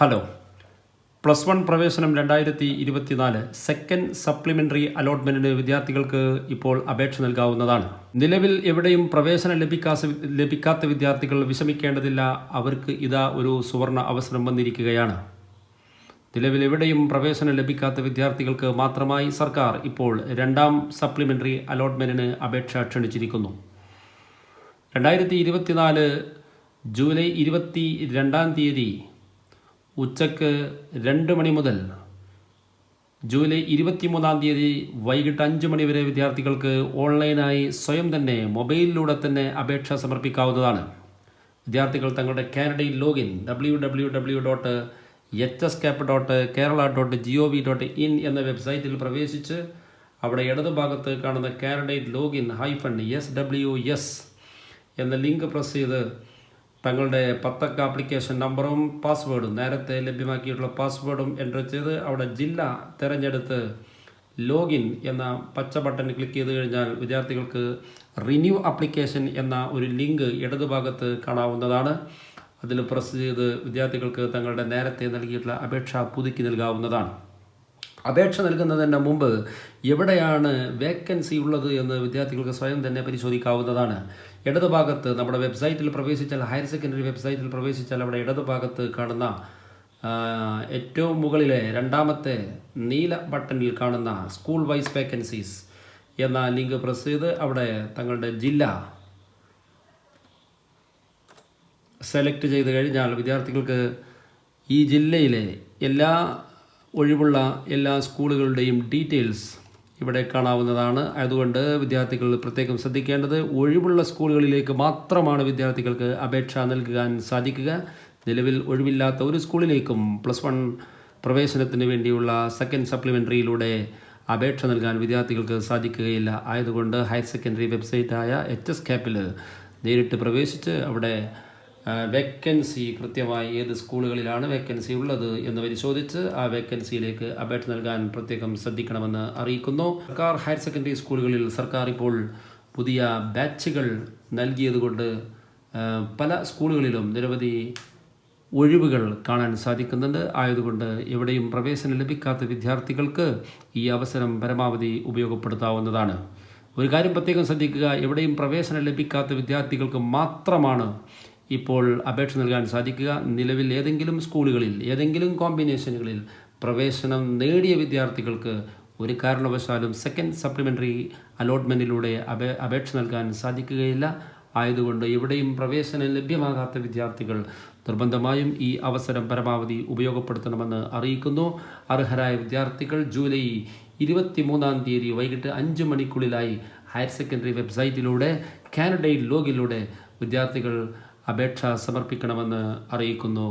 Hello plus one പ്രവേശനം രണ്ടായിരത്തി ഇരുപത്തിനാല് സെക്കൻഡ് സപ്ലിമെന്ററി അലോട്ട്മെന്റിന് വിദ്യാർത്ഥികൾക്ക് ഇപ്പോൾ അപേക്ഷ നൽകാവുന്നതാണ്. നിലവിൽ എവിടെയും പ്രവേശനം ലഭിക്കാത്ത ലഭിക്കാത്ത വിദ്യാർത്ഥികൾ വിഷമിക്കേണ്ടതില്ല. അവർക്ക് ഇതാ ഒരു സുവർണ അവസരം വന്നിരിക്കുകയാണ്. നിലവിൽ എവിടെയും പ്രവേശനം ലഭിക്കാത്ത വിദ്യാർത്ഥികൾക്ക് മാത്രമായി സർക്കാർ ഇപ്പോൾ രണ്ടാം സപ്ലിമെന്ററി അലോട്ട്മെന്റിന് അപേക്ഷ ക്ഷണിച്ചിരിക്കുന്നു. രണ്ടായിരത്തി ഇരുപത്തിനാല് ജൂലൈ ഇരുപത്തി രണ്ടാം തീയതി ഉച്ചയ്ക്ക് രണ്ട് മണി മുതൽ ജൂലൈ ഇരുപത്തിമൂന്നാം തീയതി വൈകിട്ട് അഞ്ച് മണി വരെ വിദ്യാർത്ഥികൾക്ക് ഓൺലൈനായി സ്വയം തന്നെ മൊബൈലിലൂടെ തന്നെ അപേക്ഷ സമർപ്പിക്കാവുന്നതാണ്. വിദ്യാർത്ഥികൾ തങ്ങളുടെ കാനഡയിൽ login W W W dot H S cap dot Kerala dot G O V dot in എന്ന വെബ്സൈറ്റിൽ പ്രവേശിച്ച് അവിടെ ഇടതുഭാഗത്ത് കാണുന്ന കാനഡയിൽ login hyphen S W S എന്ന ലിങ്ക് പ്രസ് ചെയ്ത് തങ്ങളുടെ പത്തക്ക ആപ്ലിക്കേഷൻ നമ്പറും പാസ്വേഡും നേരത്തെ ലഭ്യമാക്കിയിട്ടുള്ള പാസ്വേഡും എന്റർ ചെയ്ത് അവിടെ ജില്ല തിരഞ്ഞെടുത്ത് ലോഗിൻ എന്ന പച്ച ബട്ടൺ ക്ലിക്ക് ചെയ്ത് കഴിഞ്ഞാൽ വിദ്യാർത്ഥികൾക്ക് റിന്യൂ ആപ്ലിക്കേഷൻ എന്ന ഒരു ലിങ്ക് ഇടതുഭാഗത്ത് കാണാവുന്നതാണ്. അതിൽ പ്രസ് ചെയ്ത് വിദ്യാർത്ഥികൾക്ക് തങ്ങളുടെ നേരത്തെ നൽകിയിട്ടുള്ള അപേക്ഷ പുതുക്കി നൽകാവുന്നതാണ്. അപേക്ഷ നൽകുന്നതിന് മുമ്പ് എവിടെയാണ് വേക്കൻസി ഉള്ളത് എന്ന് വിദ്യാർത്ഥികൾക്ക് സ്വയം തന്നെ പരിശോധിക്കാവുന്നതാണ്. ഇടതുഭാഗത്ത് നമ്മുടെ വെബ്സൈറ്റിൽ പ്രവേശിച്ചാൽ ഹയർ സെക്കൻഡറി വെബ്സൈറ്റിൽ പ്രവേശിച്ചാൽ അവിടെ ഇടതുഭാഗത്ത് കാണുന്ന ഏറ്റവും മുകളിലെ രണ്ടാമത്തെ നീല ബട്ടണിൽ കാണുന്ന സ്കൂൾ വൈസ് വേക്കൻസീസ് എന്ന ലിങ്ക് പ്രസ് ചെയ്ത് അവിടെ തങ്ങളുടെ ജില്ല സെലക്ട് ചെയ്ത് കഴിഞ്ഞാൽ വിദ്യാർത്ഥികൾക്ക് ഈ ജില്ലയിലെ എല്ലാ ഒഴിവുള്ള എല്ലാ സ്കൂളുകളുടെയും ഡീറ്റെയിൽസ് ഇവിടെ കാണാവുന്നതാണ്. അതുകൊണ്ട് വിദ്യാർത്ഥികൾ പ്രത്യേകം ശ്രദ്ധിക്കേണ്ടത് ഒഴിവുള്ള സ്കൂളുകളിലേക്ക് മാത്രമാണ് വിദ്യാർത്ഥികൾക്ക് അപേക്ഷ നൽകാൻ സാധിക്കുക. നിലവിൽ ഒഴിവില്ലാത്ത ഒരു സ്കൂളിലേക്കും പ്ലസ് വൺ പ്രവേശനത്തിന് വേണ്ടിയുള്ള സെക്കൻഡ് സപ്ലിമെന്ററിയിലൂടെ അപേക്ഷ നൽകാൻ വിദ്യാർത്ഥികൾക്ക് സാധിക്കുകയില്ല. ആയതുകൊണ്ട് ഹയർ സെക്കൻഡറി വെബ്സൈറ്റായ എച്ച് എസ് ക്യാപ്പിൽ നേരിട്ട് പ്രവേശിച്ച് അവിടെ വേക്കൻസി കൃത്യമായി ഏത് സ്കൂളുകളിലാണ് വേക്കൻസി ഉള്ളത് എന്ന് പരിശോധിച്ച് ആ വേക്കൻസിയിലേക്ക് അപേക്ഷ നൽകാൻ പ്രത്യേകം ശ്രദ്ധിക്കണമെന്ന് അറിയിക്കുന്നു. സർക്കാർ ഹയർ സെക്കൻഡറി സ്കൂളുകളിൽ സർക്കാർ ഇപ്പോൾ പുതിയ ബാച്ചുകൾ നൽകിയതുകൊണ്ട് പല സ്കൂളുകളിലും നിരവധി ഒഴിവുകൾ കാണാൻ സാധിക്കുന്നുണ്ട്. ആയതുകൊണ്ട് എവിടെയും പ്രവേശനം ലഭിക്കാത്ത വിദ്യാർത്ഥികൾക്ക് ഈ അവസരം പരമാവധി ഉപയോഗപ്പെടുത്താവുന്നതാണ്. ഒരു കാര്യം പ്രത്യേകം ശ്രദ്ധിക്കുക എവിടെയും പ്രവേശനം ലഭിക്കാത്ത വിദ്യാർത്ഥികൾക്ക് മാത്രമാണ് ഇപ്പോൾ അപേക്ഷ നൽകാൻ സാധിക്കുക. നിലവിൽ ഏതെങ്കിലും സ്കൂളുകളിൽ ഏതെങ്കിലും കോമ്പിനേഷനുകളിൽ പ്രവേശനം നേടിയ വിദ്യാർത്ഥികൾക്ക് ഒരു കാരണവശാലും സെക്കൻഡ് സപ്ലിമെന്ററി അലോട്ട്മെന്റിലൂടെ അപേ അപേക്ഷ നൽകാൻ സാധിക്കുകയില്ല. ആയതുകൊണ്ട് ഇവിടെയും പ്രവേശനം ലഭ്യമാകാത്ത വിദ്യാർത്ഥികൾ നിർബന്ധമായും ഈ അവസരം പരമാവധി ഉപയോഗപ്പെടുത്തണമെന്ന് അറിയിക്കുന്നു. അർഹരായ വിദ്യാർത്ഥികൾ ജൂലൈ ഇരുപത്തി മൂന്നാം തീയതി വൈകിട്ട് അഞ്ച് മണിക്കുള്ളിലായി ഹയർ സെക്കൻഡറി വെബ്സൈറ്റിലൂടെ കാനഡയിൽ ലോഗിലൂടെ വിദ്യാർത്ഥികൾ അപേക്ഷ സമർപ്പിക്കണമെന്ന് അറിയിക്കുന്നു.